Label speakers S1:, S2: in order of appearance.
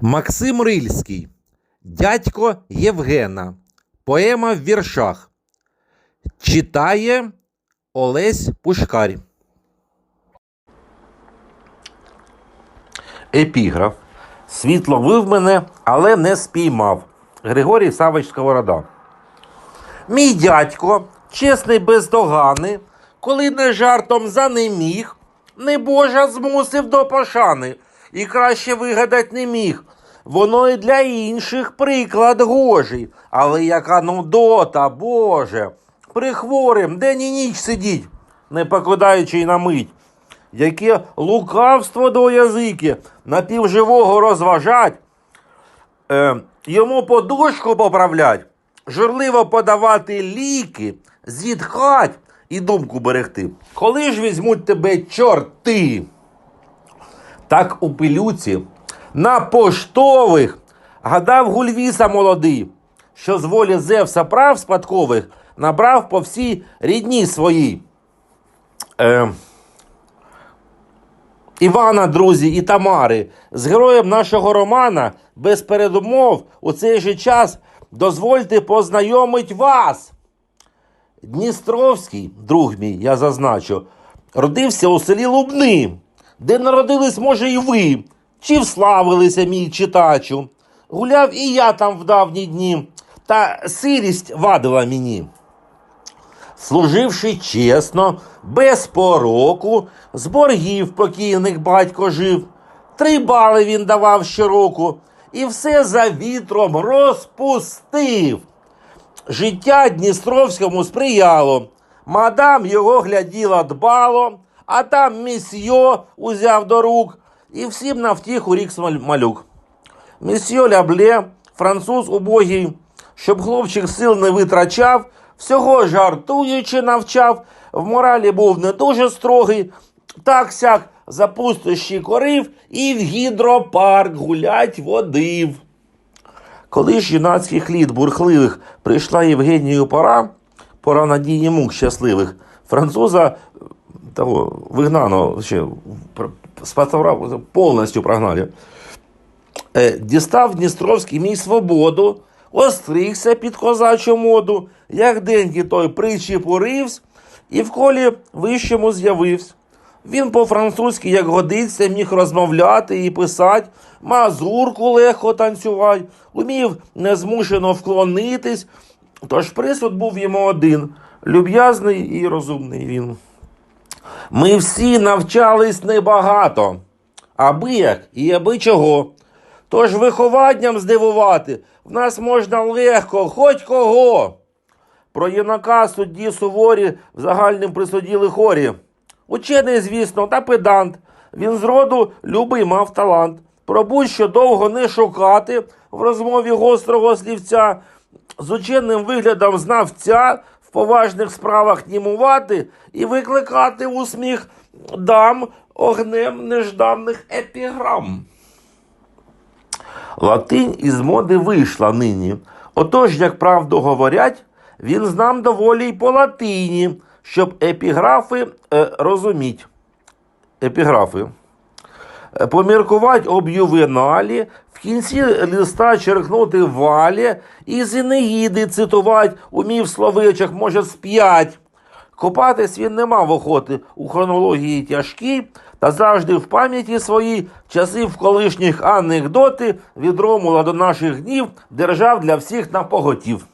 S1: Максим Рильський, дядько Євгена. Поема в віршах. Читає Олесь Пушкар. Епіграф. Світ ловив мене, але не спіймав. Григорій Савич Сковорода. Мій дядько, чесний бездоганий, коли не жартом занеміг, небожа змусив до пошани і краще вигадать не міг. Воно і для інших приклад гожий, але яка нудота, Боже, при хворим день і ніч сидіть, не покидаючи й на мить. Яке лукавство до язики напівживого розважать, е, йому подушку поправлять, журливо подавати ліки, зітхать і думку берегти. Коли ж візьмуть тебе чорти? Так у пилюці на поштових гадав гульвіса молодий, що з волі Зевса прав спадкових набрав по всій рідні своїй. Е, Івана, друзі, і Тамари з героєм нашого романа без передумов у цей же час дозвольте познайомить вас. Дністровський, друг мій, я зазначу, родився у селі Лубни, де народились, може, і ви, чи вславилися, мій читачу. Гуляв і я там в давні дні, та сирість вадила мені. Служивши чесно, без пороку, з боргів покійних батько жив. Три бали він давав щороку і все за вітром розпустив. Життя Дністровському сприяло. Мадам його гляділа дбало, а там місьо узяв до рук і всім на втіху рік малюк. Місьо Лябле, француз убогий, щоб хлопчик сил не витрачав, всього жартуючи навчав, в моралі був не дуже строгий, так сяк за пустощі корив і в гідропарк гулять водив. Коли ж юнацьких літ бурхливих прийшла Євгенію пора, пора надії мук щасливих, француза того вигнано ще пр- з паставра повністю прогнали. Е, дістав Дністровський мій свободу, остригся під козачу моду, як деньки той причепуривсь, і в колі вищому з'явився. Він по-французьки, як годиться, міг розмовляти і писати, мазурку легко танцювати, умів незмушено вклонитись. Тож присуд був йому один люб'язний і розумний він. Ми всі навчались небагато, аби як і аби чого. Тож вихованням здивувати в нас можна легко, хоч кого. Про юнака судді суворі в загальним присуділи хорі. Учений, звісно, та педант. Він зроду любий мав талант. Про будь-що довго не шукати в розмові гострого слівця. З ученим виглядом знавця поважних справах німувати і викликати у сміх дам огнем нежданих епіграм. Латинь із моди вийшла нині. Отож, як правду говорять, він знам доволі й по латині, щоб епіграфи е, розуміть. Епіграфи. Е, Поміркувати об ювеналі, в кінці листа черкнути валі, і з цитувати умів словичах, може, з п'ять. Копатись він не мав охоти у хронології тяжкій, та завжди в пам'яті своїй часів колишніх анекдоти від Ромула до наших днів держав для всіх на поготів.